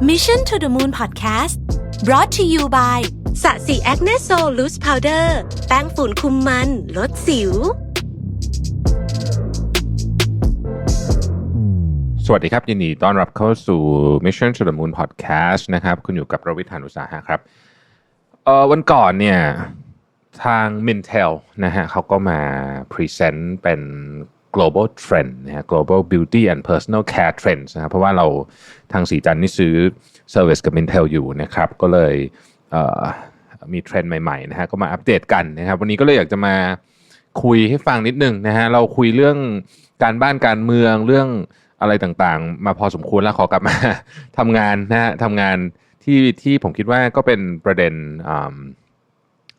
Mission to the Moon Podcast brought to you by สะสีแอคเนสโซลูสพาวเดอร์แป้งฝุ่นคุมมัน ลดสิว สวัสดีครับ ยินดีต้อนรับเข้าสู่ Mission to the Moon Podcast นะครับ คุณอยู่กับรวิทยานุสาหะครับเอ่อวันก่อนเนี่ย ทาง Mintel นะฮะเขาก็มา present เป็น global trend นะฮะ global beauty and personal care trends นะครับเพราะว่าเราทางสีจันนี่ซื้อ service กับ Intel อยู่นะครับก็เลยเมีเทรนด์ใหม่ๆนะฮะก็มาอัปเดตกันนะครับวันนี้ก็เลยอยากจะมาคุยให้ฟังนิดนึงนะฮะเราคุยเรื่องการบ้านการเมืองเรื่องอะไรต่างๆ มาพอสมควรแล้วขอกลับมาทำงานนะฮะทำงานที่ที่ผมคิดว่าก็เป็นประเด็น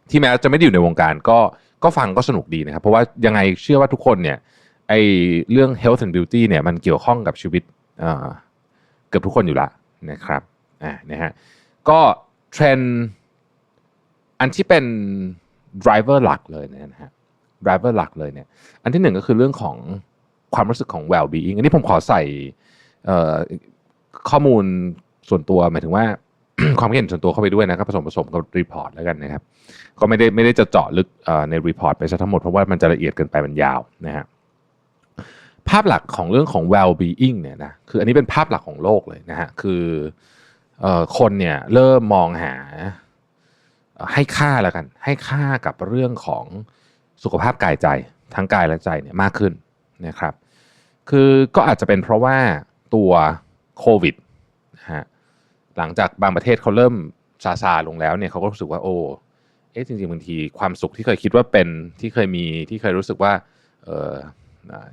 ที่แม้จะไม่ได้อยู่ในวงการก็ก็ฟังก็สนุกดีนะครับ เพราะว่ายังไงเชื่อว่าทุกคนเนี่ย ไอเรื่อง health and beauty เนี่ยมันเกี่ยวข้องกับชีวิตเกือบทุกคนอยู่ละนะครับอ่านะฮะก็เทรนด์อันที่เป็น driver หลักเลยนะฮะ driver หลักเลยเนี่ยอันที่หนึ่งก็คือเรื่องของความรู้สึกของ well being อันนี้ผมขอใส่ข้อมูลส่วนตัวหมายถึงว่าความเห็นส่วนตัวเข้าไปด้วยนะครับผสมผสมกับรีพอร์ตแล้วกันนะครับ ก็ไม่ได้ไม่ได้จะเจาะลึกในรีพอร์ตไปซะทั้งหมดเพราะว่ามันจะละเอียดเกินไปมันยาวนะฮะ ภาพหลักของเรื่องของ well being เนี่ยนะคืออันนี้เป็นภาพหลักของโลกเลยนะฮะคืออคนเนี่ยเริ่มมองหาให้ค่าแล้วกัน ให้ค่ากับเรื่องของสุขภาพกายใจ ทั้งกายและใจเนี่ยมากขึ้นนะครับ คือก็อาจจะเป็นเพราะว่าตัวโควิดนะฮะหลังจากบางประเทศเขาเริ่มซาซาลงแล้วเนี่ยเขาก็รู้สึกว่าโอ้เอ๊ะจริงๆบางทีความสุขที่เคยคิดว่าเป็นที่เคยมีที่เคยรู้สึกว่าเออ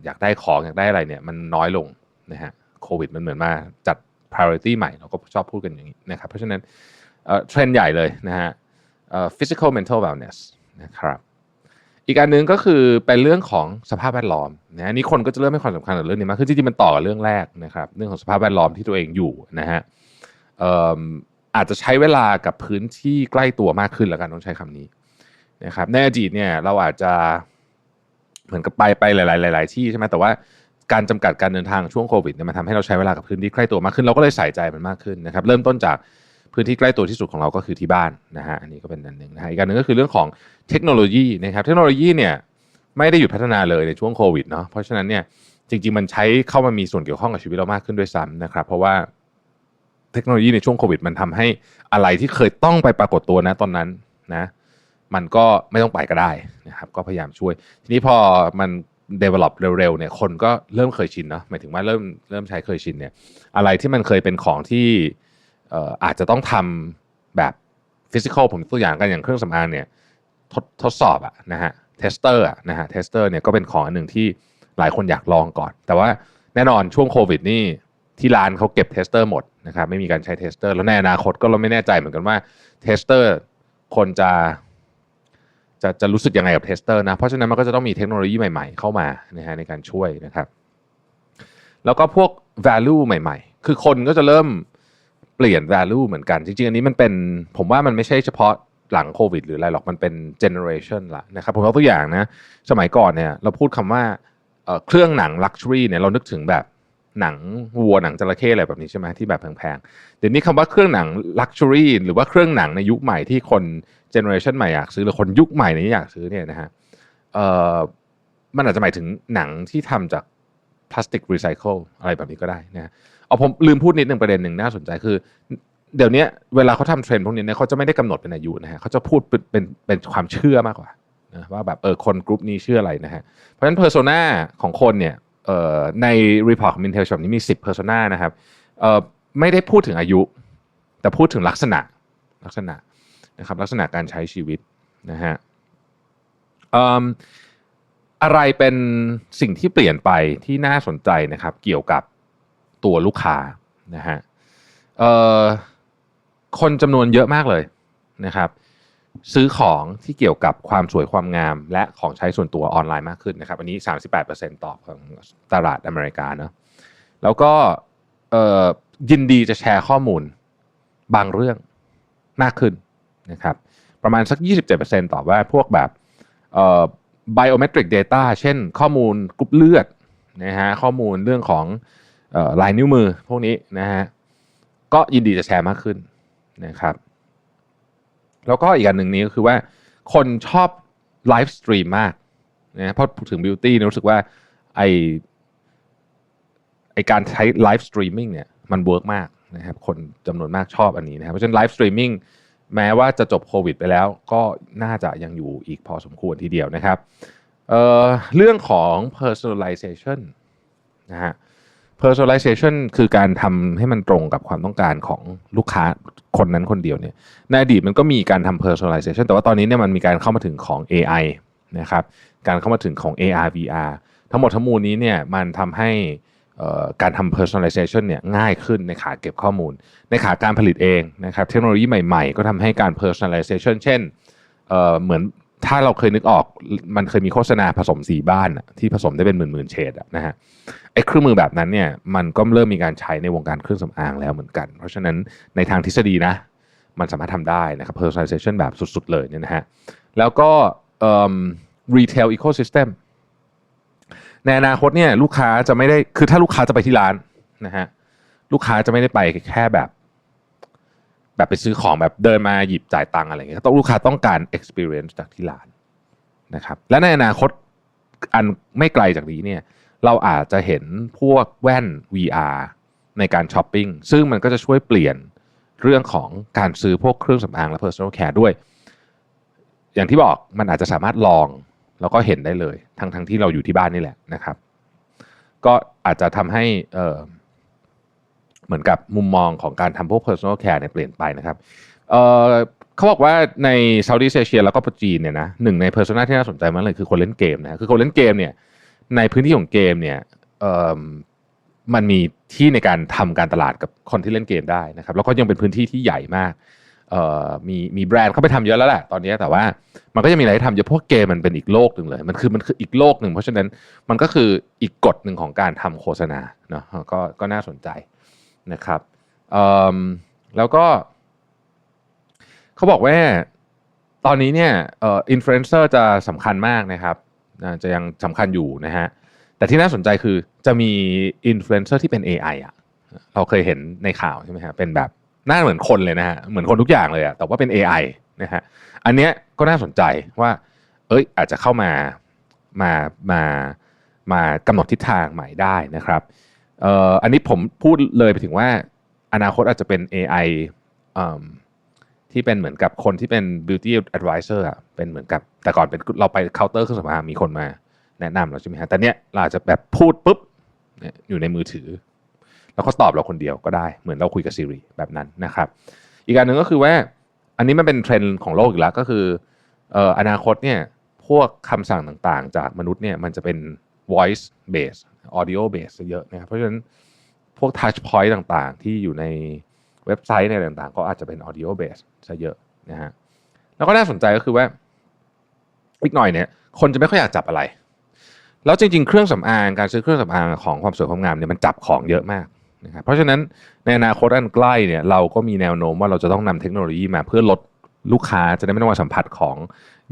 อยากได้ของอยากได้อะไรเนี่ยมันน้อยลงนะฮะโควิดมันเหมือนมาจัด priority ใหม่เราก็ชอบพูดกันอย่างนี้นะครับเพราะฉะนั้นเทรนด์ใหญ่เลยนะฮะ physical mental wellness นะครับอีกอันหนึ่งก็คือเป็นเรื่องของสภาพแวดล้อมนะนี้คนก็จะเริ่มให้ความสำคัญกับเรื่องนี้มากคือจริงๆมันต่อกับเรื่องแรกนะครับเรื่องของสภาพแวดล้อมที่ตัวเองอยู่นะฮะเอ่ออาจจะใช้เวลากับพื้นที่ใกล้ตัวมากขึ้นแล้วกันต้องใช้คำนี้นะครับในอดีตเนี่ยเราอาจจะ เหมือนกับไปไปหลาย ๆ หลาย ๆ ที่ใช่ไหมแต่ว่าการจำกัดการเดินทางช่วงโควิดเนี่ยมันทำให้เราใช้เวลากับพื้นที่ใกล้ตัวมากขึ้นเราก็เลยใส่ใจมันมากขึ้นนะครับเริ่มต้นจากพื้นที่ใกล้ตัวที่สุดของเราก็คือที่บ้านนะฮะอันนี้ก็เป็นอันหนึ่งนะฮะอีกอันหนึ่งก็คือเรื่องของเทคโนโลยีนะครับเทคโนโลยีเนี่ยไม่ได้หยุดพัฒนาเลยในช่วงโควิดเนาะเพราะฉะนั้นเนี่ยจริง ๆ มันใช้เข้ามามีส่วนเกี่ยวข้องกับชีวิตเรามากขึ้นด้วยซ้ำนะครับ เพราะว่าเทคโนโลยีในช่วงโควิดมันทำให้อะไรที่เคยต้องไปปรากฏตัวนะตอนนั้นนะ มันก็ไม่ต้องไปก็ได้นะครับก็พยายามช่วย ทีนี้พอมัน develop เร็วๆเนี่ยคนก็เริ่มเคยชินเนาะหมายถึงว่าเริ่มเริ่มใช้เคยชินเนี่ยอะไรที่มันเคยเป็นของที่อาจจะต้องทำแบบฟิสิกอลผมตัวอย่างกันอย่างเครื่องสำอางเนี่ยทดทดสอบอะนะฮะเทสเตอร์อะนะฮะเทสเตอร์เนี่ยก็เป็นของอันหนึ่งที่หลายคนอยากลองก่อน แต่ว่าแน่นอนช่วงโควิดนี่ที่ร้านเขาเก็บเทสเตอร์หมดนะครับไม่มีการใช้เทสเตอร์แล้วในอนาคตก็เราไม่แน่ใจเหมือนกันว่าเทสเตอร์คนจะ จะจะรู้สึกยังไงกับเทสเตอร์นะเพราะฉะนั้นมันก็จะต้องมีเทคโนโลยีใหม่ๆ เข้ามานะฮะในการช่วยนะครับ แล้วก็พวก value ใหม่ ๆ คือคนก็จะเริ่มเปลี่ยน value เหมือนกัน จริงๆ อันนี้มันเป็นผมว่ามันไม่ใช่เฉพาะหลังโควิด หรืออะไรหรอกมันเป็น generation ละนะครับผมยกตัวอย่างนะ สมัยก่อนเนี่ยเราพูดคำว่าเเครื่องหนัง luxury เนี่ยเรานึกถึงแบบ หนังวัวหนังจระเข้อะไรแบบนี้ใช่ไหมที่แบบแพงๆ เดี๋ยวนี้คำว่าเครื่องหนัง luxury หรือว่าเครื่องหนังในยุคใหม่ที่คน generation ใหม่อยากซื้อหรือคนยุคใหม่นี้อยากซื้อเนี่ยนะฮะเอ่อมันอาจจะหมายถึงหนังที่ทำจากพลาสติกรีไซเคิลอะไรแบบนี้ก็ได้นะเอาผมลืมพูดนิดหนึ่งประเด็นหนึ่งน่าสนใจคือ เดี๋ยวนี้เวลาเขาทำเทรนด์พวกนี้เนี่ยเขาจะไม่ได้กำหนดเป็นอายุนะฮะเขาจะพูดเป็นเป็นเป็นความเชื่อมากกว่านะว่าแบบเออคนกลุ่มนี้เชื่ออะไรนะฮะเพราะฉะนั้นเพอร์โซนาของคนเนี่ย ในรีพอร์ตของมินเทลชอปนี้มี 10เพอร์โซนานะครับไม่ได้พูดถึงอายุ แต่พูดถึงลักษณะลักษณะนะครับลักษณะการใช้ชีวิตนะฮะอะไรเป็นสิ่งที่เปลี่ยนไปที่น่าสนใจนะครับ เกี่ยวกับตัวลูกค้านะฮะคนจำนวนเยอะมากเลยนะครับ ซื้อของที่เกี่ยวกับความสวยความงาม และของใช้ส่วนตัวออนไลน์มากขึ้นนะครับ อันนี้ 38%ตอบของตลาดอเมริกาเนอะแล้วก็ยินดีจะแชร์ข้อมูลบางเรื่องมากขึ้นนะครับ ประมาณสัก 27%ตอบว่าพวกแบบ biometric data เช่นข้อมูลกรุ๊ปเลือดนะฮะข้อมูลเรื่องของออลายนิ้วมือพวกนี้นะฮะก็ยินดีจะแชร์มากขึ้นนะครับ แล้วก็อีกอันหนึ่งนี้ก็คือว่าคนชอบไลฟ์สตรีมมากนะเพราะพูดถึงบิวตี้รู้สึกว่าไอไอการใช้ไลฟ์สตรีมมิ่งเนี่ยมันเวิร์กมากนะครับคนจำนวนมากชอบอันนี้นะครับเพราะฉะนั้นไลฟ์สตรีมมิ่งแม้ว่าจะจบโควิดไปแล้วก็น่าจะยังอยู่อีกพอสมควรทีเดียวนะครับเเรื่องของ personalization นะฮะ personalization คือการทำให้มันตรงกับความต้องการของลูกค้าคนนั้นคนเดียวเนี่ยในอดีตมันก็มีการทำ personalization แต่ว่าตอนนี้เนี่ยมันมีการเข้ามาถึงของ AI นะครับการเข้ามาถึงของ AR VR ทั้งหมดทั้งมวลนี้เนี่ยมันทำให้การทำ personalization เนี่ยง่ายขึ้นในขาเก็บข้อมูล ในขาการผลิตเองนะครับเทคโนโลยีใหม่ๆ ก็ทำให้การ personalization เช่นเเหมือน ถ้าเราเคยนึกออกมันเคยมีโฆษณาผสมสีบ้านที่ผสมได้เป็นหมื่นๆเฉดนะฮะไอ้เครื่องมือแบบนั้นเนี่ยมันก็เริ่มมีการใช้ในวงการเครื่องสำอางแล้วเหมือนกัน เพราะฉะนั้นในทางทฤษฎีนะ มันสามารถทำได้นะครับ personalization แบบสุดๆเลยเนี่ยนะฮะแล้วก็ retail ecosystem ในอนาคตเนี่ยลูกค้าจะไม่ได้คือถ้าลูกค้าจะไปที่ร้านนะฮะลูกค้าจะไม่ได้ไปแค่แบบ แบบไปซื้อของแบบเดินมาหยิบจ่ายตังค์อะไรอย่างเงี้ยต้องลูกค้าต้องการ experience จากที่ร้านนะครับ และในอนาคตอันไม่ไกลจากนี้เนี่ย เราอาจจะเห็นพวกแว่น VR ในการช้อปปิ้งซึ่งมันก็จะช่วยเปลี่ยนเรื่องของการซื้อพวกเครื่องสำอางและ personal care ด้วย อย่างที่บอกมันอาจจะสามารถลองแล้วก็เห็นได้เลย ทั้งทั้งที่เราอยู่ที่บ้านนี่แหละนะครับ ก็อาจจะทำให้ เหมือนกับมุมมองของการทำพวก personal care เนี่ยเปลี่ยนไปนะครับเเขาบอกว่าใน Southeast Asia แล้วก็จีนเนี่ยนะหนึ่งใน persona ที่น่าสนใจมากเลยคือคนเล่นเกมนะคือคนเล่นเกมเนี่ยในพื้นที่ของเกมเนี่ยมันมีที่ในการทำการตลาดกับคนที่เล่นเกมได้นะครับแล้วก็ยังเป็นพื้นที่ที่ใหญ่มากมีมีแบรนด์เข้าไปทำเยอะแล้วแหละตอนนี้แต่ว่ามันก็จะมีอะไรทำเยอะพวกเกมมันเป็นอีกโลกหนึ่งเลย มันคือมันคืออีกโลกหนึ่งเพราะฉะนั้นมันก็คืออีกกฎหนึ่งของการทำโฆษณาเนาะก็ก็น่าสนใจ นะครับแล้วก็ เขาบอกว่าตอนนี้เนี่ยอินฟลูเอนเซอร์จะสำคัญมากนะครับจะยังสำคัญอยู่นะฮะแต่ที่น่าสนใจคือจะมีอินฟลูเอนเซอร์ที่เป็น AI อะเราเคยเห็นในข่าวใช่ไหมฮะเป็นแบบหน้าเหมือนคนเลยนะฮะเหมือนคนทุกอย่างเลยอะแต่ว่าเป็น AI นะฮะอันเนี้ยก็น่าสนใจว่า เอ้ยอาจจะเข้ามามามา มากำหนดทิศทางใหม่ได้นะครับ เอ่ออันนี้ผมพูดเลยไปถึงว่า อนาคตอาจจะเป็น AI ที่เป็นเหมือนกับคนที่เป็น beauty advisor อะเป็นเหมือนกับแต่ก่อนเป็นเราไปเคาน์เตอร์เครื่องสำอางมีคนมา แนะนำเราใช่ไหมฮะแต่เนี้ยเราอาจจะแบบพูดปุ๊บอยู่ในมือถือ แล้วก็ตอบเราคนเดียวก็ได้เหมือนเราคุยกับ Siri แบบนั้นนะครับ อีกอันหนึ่งก็คือว่า อันนี้มันเป็นเทรนด์ของโลกอีกแล้วก็คืออออนาคตเนี่ยพวกคำสั่งต่างๆ จากมนุษย์เนี่ยมันจะเป็น voice base audio base เยอะนะครับเพราะฉะนั้นพวก touch point ต่างๆ ที่อยู่ในเว็บไซต์ในต่างๆ ก็อาจจะเป็น audio base ซะเยอะนะฮะแล้วก็น่าสนใจก็คือว่าอีกหน่อยเนี่ย คนจะไม่ค่อยอยากจับอะไร แล้วจริง ๆ เครื่องสำอางการซื้อเครื่องสำอางของความสวยความงามเนี่ยมันจับของเยอะมากนะครับเพราะฉะนั้นในอนาคตอันใกล้เนี่ยเราก็มีแนวโน้มว่าเราจะต้องนำเทคโนโลยีมาเพื่อลดลูกค้าจะได้ไม่ต้องมาสัมผัสของ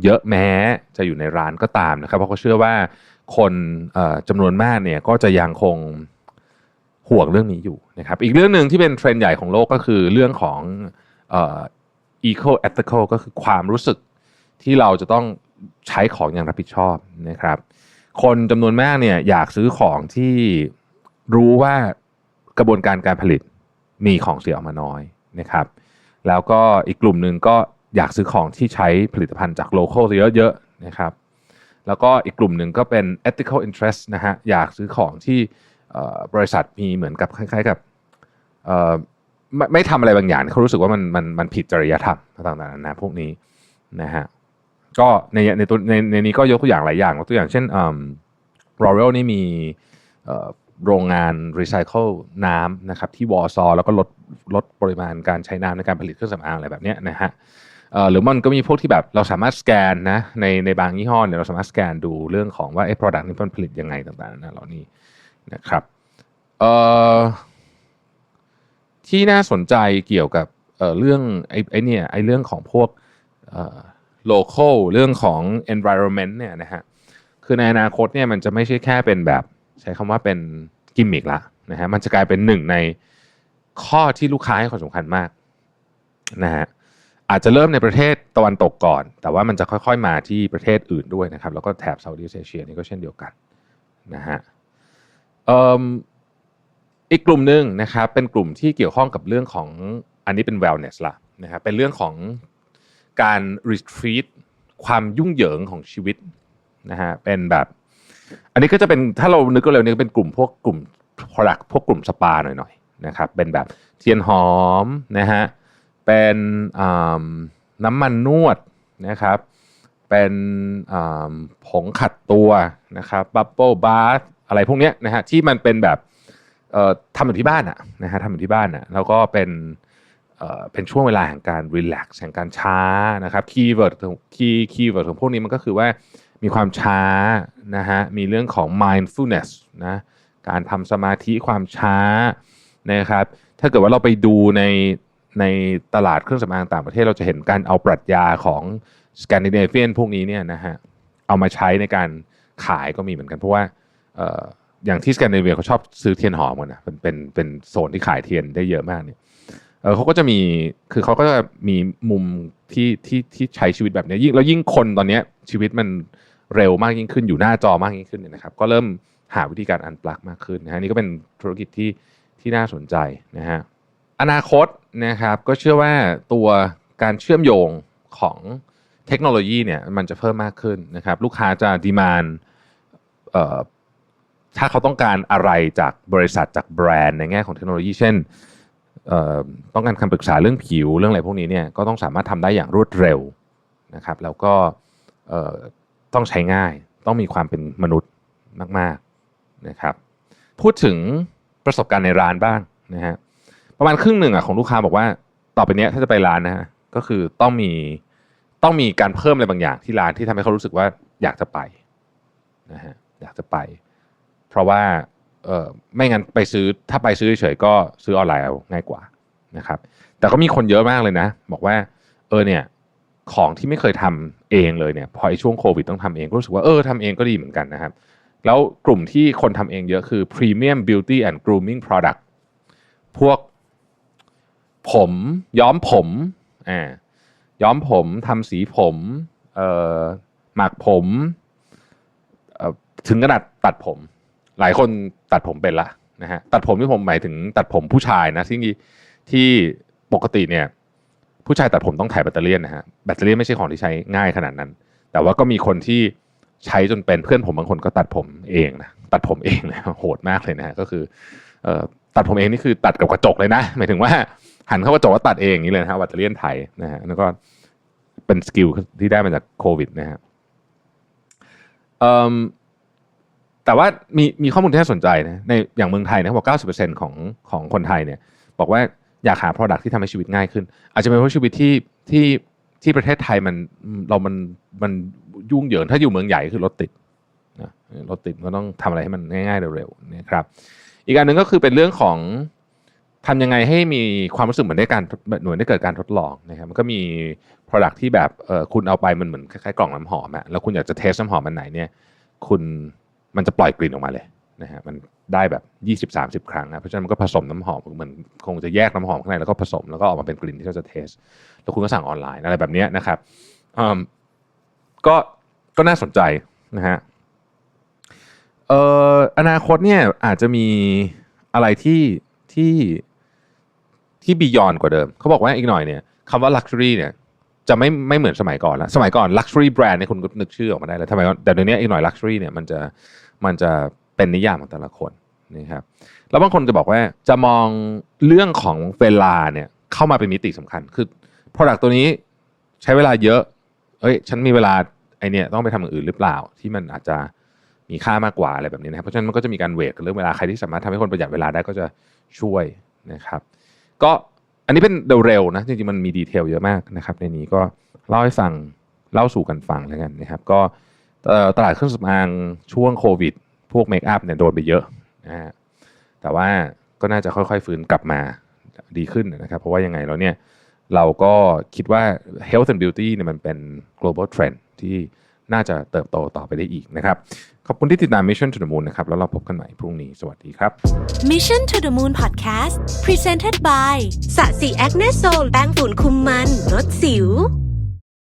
เยอะแม้จะอยู่ในร้านก็ตามนะครับ เพราะเขาเชื่อว่า คนจำนวนมากเนี่ยก็จะยังคงห่วงเรื่องนี้อยู่นะครับ อีกเรื่องหนึ่งที่เป็นเทรนด์ใหญ่ของโลกก็คือเรื่องของ eco ethical ก็คือความรู้สึกที่เราจะต้องใช้ของอย่างรับผิดชอบนะครับ คนจำนวนมากเนี่ยอยากซื้อของที่รู้ว่ากระบวนการการผลิตมีของเสียออกมาน้อยนะครับ แล้วก็อีกกลุ่มหนึ่งก็อยากซื้อของที่ใช้ผลิตภัณฑ์จากโลเคอลเยอะๆนะครับ แล้วก็อีกกลุ่มหนึ่งก็เป็น ethical interest นะฮะอยากซื้อของที่บริษัทมีเหมือนกับคล้ายๆกับไม่ไม่ทำอะไรบางอย่างเขารู้สึกว่ามันมันมันผิดจริยธรรมต่างๆนะพวกนี้นะฮะก็ในในตัวในในนี้ก็ยกตัวอย่างหลายอย่างตัวอย่างเช่นอ่า L'Oreal นี่มีโรงงานรีไซเคิลน้ำนะครับที่วอซอแล้วก็ลดลดปริมาณการใช้น้ำในการผลิตเครื่องสำอางอะไรแบบนี้นะฮะ หรือมันก็มีพวกที่แบบเราสามารถสแกนนะในในบางยี่ห้อเนี่ยเราสามารถสแกนดูเรื่องของว่าไอ้ product นี้มันผลิตยังไงต่างๆนะเหล่านี้นะครับเอ่อที่น่าสนใจเกี่ยวกับเอ่อเรื่องไอ้ไอ้เนี่ยไอ้เรื่องของพวกเอ่อ local เรื่องของ environment เนี่ยนะฮะคือในอนาคตเนี่ยมันจะไม่ใช่แค่เป็นแบบใช้คำว่าเป็นกิมมิกละนะฮะมันจะกลายเป็นหนึ่งในข้อที่ลูกค้าให้ความสำคัญมากนะฮะ อาจจะเริ่มในประเทศตะวันตกก่อน แต่ว่ามันจะค่อยๆมาที่ประเทศอื่นด้วยนะครับ แล้วก็แถบเซาท์อีสเอเชียนี่ก็เช่นเดียวกันนะฮะอีกกลุ่มหนึ่งนะครับเป็นกลุ่มที่เกี่ยวข้องกับเรื่องของอันนี้เป็น wellness ละนะครับเป็นเรื่องของการ retreat ความยุ่งเหยิงของชีวิตนะฮะเป็นแบบ อันนี้ก็จะเป็นถ้าเรานึกก็เร็วนี่ก็เป็นกลุ่มพวกกลุ่ม product พวกกลุ่มสปาหน่อยๆนะครับเป็นแบบเทียนหอมนะฮะ เป็นน้ำมันนวดนะครับ เป็นผงขัดตัวนะครับบับเบิลบาร์อะไรพวกเนี้ยนะฮะที่มันเป็นแบบทำอยู่ที่บ้านอะนะฮะทำอยู่ที่บ้านอะแล้วก็เป็นเอ่อเป็นช่วงเวลาแห่งการรีแลกซ์แห่งการช้านะครับคีย์เวิร์ดคีย์คีย์เวิร์ดของพวกนี้มันก็คือว่ามีความช้านะฮะมีเรื่องของ mindfulness นะการทำสมาธิความช้านะครับถ้าเกิดว่าเราไปดูใน ในตลาดเครื่องสำอางต่างประเทศเราจะเห็นการเอาปรัชญาของสแกนดิเนเวียนพวกนี้เนี่ยนะฮะเอามาใช้ในการขายก็มีเหมือนกัน เพราะว่าออย่างที่สแกนดิเนเวียเขาชอบซื้อเทียนหอมกันนะเป็นเป็นเป็นโซนที่ขายเทียนได้เยอะมากเนี่ยเเขาก็จะมีคือเขาก็จะมีมุมที่ที่ที่ใช้ชีวิตแบบนี้ยิ่งแล้วยิ่งคนตอนนี้ชีวิตมันเร็วมากยิ่งขึ้นอยู่หน้าจอมากยิ่งขึ้นเนี่ยนะครับ ก็เริ่มหาวิธีการอันปลักมากขึ้นนะฮะนี่ก็เป็นธุรกิจที่ที่น่าสนใจนะฮะ อนาคตนะครับก็เชื่อว่าตัวการเชื่อมโยงของเทคโนโลยีเนี่ยมันจะเพิ่มมากขึ้นนะครับ ลูกค้าจะดีมานถ้าเขาต้องการอะไรจากบริษัทจากแบรนด์ในแง่ของเทคโนโลยี เช่นต้องการคำปรึกษาเรื่องผิวเรื่องอะไรพวกนี้เนี่ยก็ต้องสามารถทำได้อย่างรวดเร็วนะครับ แล้วก็ต้องใช้ง่ายต้องมีความเป็นมนุษย์มาก ๆนะครับ พูดถึงประสบการณ์ในร้านบ้างนะฮะ ประมาณครึ่งหนึ่งอะของลูกค้าบอกว่าต่อไปเนี้ยถ้าจะไปร้านนะฮะก็คือต้องมีต้องมีการเพิ่มอะไรบางอย่างที่ร้านที่ทำให้เขารู้สึกว่าอยากจะไปนะฮะอยากจะไป เพราะว่าเออไม่งั้นไปซื้อถ้าไปซื้อเฉยๆก็ซื้อออนไลน์เอาง่ายกว่านะครับ แต่ก็มีคนเยอะมากเลยนะ บอกว่า เออเนี่ยของที่ไม่เคยทำเองเลยเนี่ยพอไอ้ช่วงโควิดต้องทำเองก็รู้สึกว่าเออทำเองก็ดีเหมือนกันนะครับ แล้วกลุ่มที่คนทำเองเยอะคือ Premium Beauty and Grooming Product พวก ผมย้อมผมอ่าย้อมผมทำสีผมเอ่อหมักผมเอ่อถึงขนาดตัดผม หลายคนตัดผมเป็นละนะฮะตัดผมที่ผมหมายถึงตัดผมผู้ชายนะที่ที่ปกติเนี่ยผู้ชายตัดผมต้องถ่ายแบตเตอรี่นะฮะแบตเตอรี่ไม่ใช่ของที่ใช้ง่ายขนาดนั้น แต่ว่าก็มีคนที่ใช้จนเป็นเพื่อนผมบางคนก็ตัดผมเองนะตัดผมเองเลยโหดมากเลยนะฮะก็คือเอ่อตัดผมเองนี่คือตัดกับกระจกเลยนะ หมายถึงว่า หันเข้ากระจกแล้วตัดเองอย่างนี้เลยนะฮะแบตเตอรี่ยนไทยนะฮะแล้วก็เป็นสกิลที่ได้มาจากโควิดนะฮะแต่ว่ามีมีข้อมูลที่น่าสนใจนะในอย่างเมืองไทยนะเขาบอก90%ของของคนไทยเนี่ย บอกว่าอยากหา Product ที่ทำให้ชีวิตง่ายขึ้น อาจจะเป็นเพราะชีวิตที่ที่ที่ประเทศไทยมันเรามันมันยุ่งเหยิงถ้าอยู่เมืองใหญ่คือรถติดนะรถติดก็ต้องทำอะไรให้มันง่ายๆเร็วๆนะครับ อีกอันหนึ่งก็คือเป็นเรื่องของ ทำยังไงให้มีความรู้สึกเหมือนได้การหมือนได้เกิดการทดลองนะครับมันก็มี Product ที่แบบเออคุณเอาไปมันเหมือนคล้ายๆกล่องน้ำหอมอะแล้วคุณอยากจะเทสน้ำหอมมันไหนเนี่ย คุณมันจะปล่อยกลิ่นออกมาเลยนะฮะมันได้แบบ 20-30 ครั้งนะเพราะฉะนั้นมันก็ผสมน้ำหอมเหมือนคงจะแยกน้ำหอมข้างในแล้วก็ผสมแล้วก็ออกมาเป็นกลิ่นที่เราจะเทสแล้วคุณก็สั่งออนไลน์อะไรแบบนี้นะครับอืมก็ก็น่าสนใจนะฮะเอ่ออนาคตเนี่ยอาจจะมีอะไรที่ที่ ที่บียอนกว่าเดิม เขาบอกว่าอีกหน่อยเนี่ยคำว่า luxury เนี่ยจะไม่ไม่เหมือนสมัยก่อนแล้ว สมัยก่อน luxury brand เนี่ยคุณก็นึกชื่อออกมาได้แล้วทำไมแต่เดี๋ยวนี้อีกหน่อย luxury เนี่ยมันจะมันจะเป็นนิยามของแต่ละคนนะครับแล้วบางคนจะบอกว่าจะมองเรื่องของเวลาเนี่ยเข้ามาเป็นมิติสำคัญคือ product ตัวนี้ใช้เวลาเยอะเอ้ยฉันมีเวลาไอเนี่ยต้องไปทำอย่างอื่นหรือเปล่า ที่มันอาจจะมีค่ามากกว่าอะไรแบบนี้นะครับเพราะฉะนั้นมันก็จะมีการเวทกับเรื่องเวลาใครที่สามารถทำให้คนประหยัดเวลาได้ก็จะช่วยนะครับ ก็อันนี้เป็นเร็วๆนะจริงๆมันมีดีเทลเยอะมากนะครับ ในนี้ก็เล่าให้ฟังเล่าสู่กันฟังแล้วกันนะครับ ก็ตลาดเครื่องสำอางช่วงโควิด พวกเมคอัพเนี่ยโดนไปเยอะนะฮะแต่ว่าก็น่าจะค่อยๆฟื้นกลับมาดีขึ้นนะครับ เพราะว่ายังไงแล้วเนี่ยเราก็คิดว่า health and beauty เนี่ยมันเป็น global trend ที่ น่าจะเติบโตต่อไปได้อีกนะครับ ขอบคุณที่ติดตาม Mission to the Moon นะครับ แล้วเราพบกันใหม่พรุ่งนี้ สวัสดีครับ Mission to the Moon Podcast Presented by สะสีแอคเนโซลแป้งฝุ่นคุมมันลดสิว